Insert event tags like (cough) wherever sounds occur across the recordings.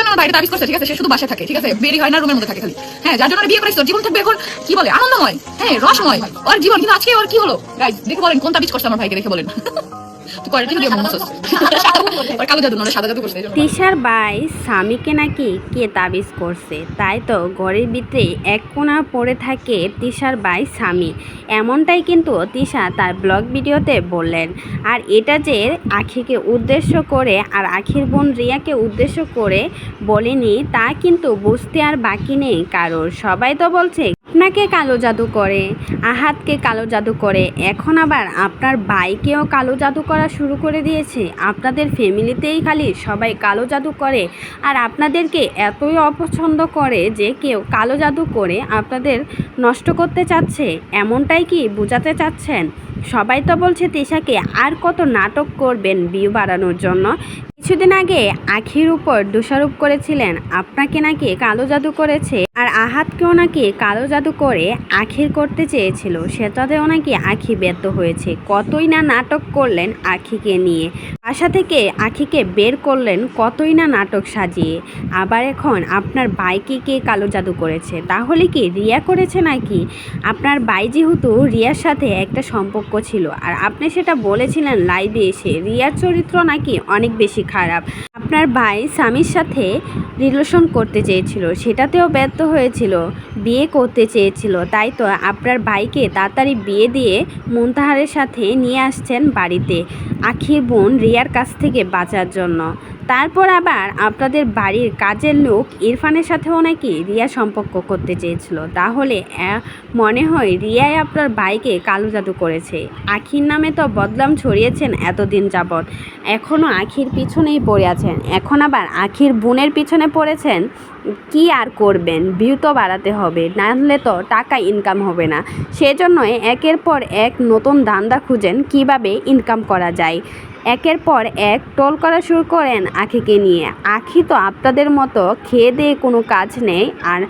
জন্য আমার বাইরে তাবিজ করছে ঠিক আছে? সে শুধু বাসায় থাকে ঠিক আছে? বেরি হয় না রুমের মধ্যে থাকে খালি। হ্যাঁ যার জন্য বিয়ে জীবন থাকবে এখন কি বলে? আনন্দময়। হ্যাঁ রসময়। ওর জীবন কিন্তু আজকে ওর কি হলো? গাইজ দেখে বলেন কোন তাবিজ করছে আমার ভাইকে দেখে বলেন। (laughs) (laughs) তিশার স্বামীকে নাকি কে তাবিজ করছে? তাই তো ঘরের ভিতরে এক কোণা পড়ে থাকে তিশার ভাই স্বামী। এমনটাই কিন্তু তিশা তার ব্লগ ভিডিওতে বললেন। আর এটা যে আখিকে উদ্দেশ্য করে আর আখির বোন রিয়াকে উদ্দেশ্য করে বলেনি, তা কিন্তু বুঝতে আর বাকি নেই কারোর। সবাই তো বলছে, আপনাকে কালো জাদু করে, আহাতকে কালো জাদু করে। এখন আবার আপনার ভাইকেও কালো জাদু করা শুরু করে দিয়েছে। আপনাদের ফ্যামিলিতেই খালি সবাই কালো জাদু করে। আর আপনাদেরকে এতই অপছন্দ করে যে কেউ কালো জাদু করে আপনাদের নষ্ট করতে চাচ্ছে। এমনটাই কি বোঝাতে চাচ্ছেন? সবাই তো বলছে তিশাকে আর কত নাটক করবেন ভিউ বাড়ানোর জন্য। কিছুদিন আগে আখির উপর দোষারোপ করেছিলেন। আপনাকে নাকি কালো জাদু করেছে। আর আহাতকেও নাকি কালো জাদু করে আখির করতে চেয়েছিল। সেটাতেও নাকি আখি ব্যর্থ হয়েছে। কতই না নাটক করলেন আখিকে নিয়ে। বাসা থেকে আখিকে বের করলেন কতই না নাটক সাজিয়ে। আবার এখন আপনার বাইকে কে কালো জাদু করেছে? তাহলে কি রিয়া করেছে নাকি? আপনার বাই যেহেতু রিয়ার সাথে একটা সম্পর্ক ছিল, আর আপনি সেটা বলেছিলেন লাইভে এসে। রিয়ার চরিত্র নাকি অনেক বেশি খারাপ। আপনার ভাই স্বামীর সাথে রিলেশন করতে চেয়েছিল, সেটাতেও ব্যর্থ হয়েছিল, বিয়ে করতে চেয়েছিল, তাই তো আপনার ভাইকে তাড়াতাড়ি বিয়ে দিয়ে মুনতাহারের সাথে নিয়ে আসছেন বাড়িতে, আখির বোন রিয়ার কাছ থেকে বাঁচার জন্য। তারপর আবার আপনাদের বাড়ির কাজের লোক ইরফানের সাথেও নাকি রিয়া সম্পর্ক করতে চেয়েছিল। তাহলে মনে হয় রিয়াই আপনার বাইকে কালো জাদু করেছে। আখির নামে তো বদলাম ছড়িয়েছেন এতদিন যাবৎ। এখনও আখির পিছনেই পড়ে আছেন। এখন আবার আখির বোনের পিছনে পড়েছেন। কি আর করবেন? ভিউ তো বাড়াতে হবে। নাহলে তো টাকা ইনকাম হবে না। সেজন্যই একের পর এক নতুন ধান্দা খুঁজেন কীভাবে ইনকাম করা যায়। একের পর এক টোল করা শুরু করেন আখিকে নিয়ে। আখি তো আপনাদের মতো খেয়ে দিয়ে কোনো কাজ নেই, আর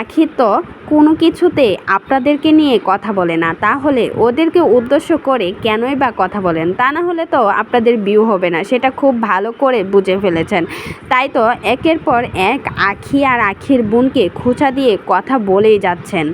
আখি তো কোনো কিছুতে আপনাদেরকে নিয়ে কথা বলে না। তাহলে ওদেরকে উদ্দেশ্য করে কেনই বা কথা বলেন? তা না হলে তো আপনাদের বিউ হবে না, সেটা খুব ভালো করে বুঝে ফেলেছেন। তাই তো একের পর এক আখি আর আখির বোনকে খোঁচা দিয়ে কথা বলেই যাচ্ছেন।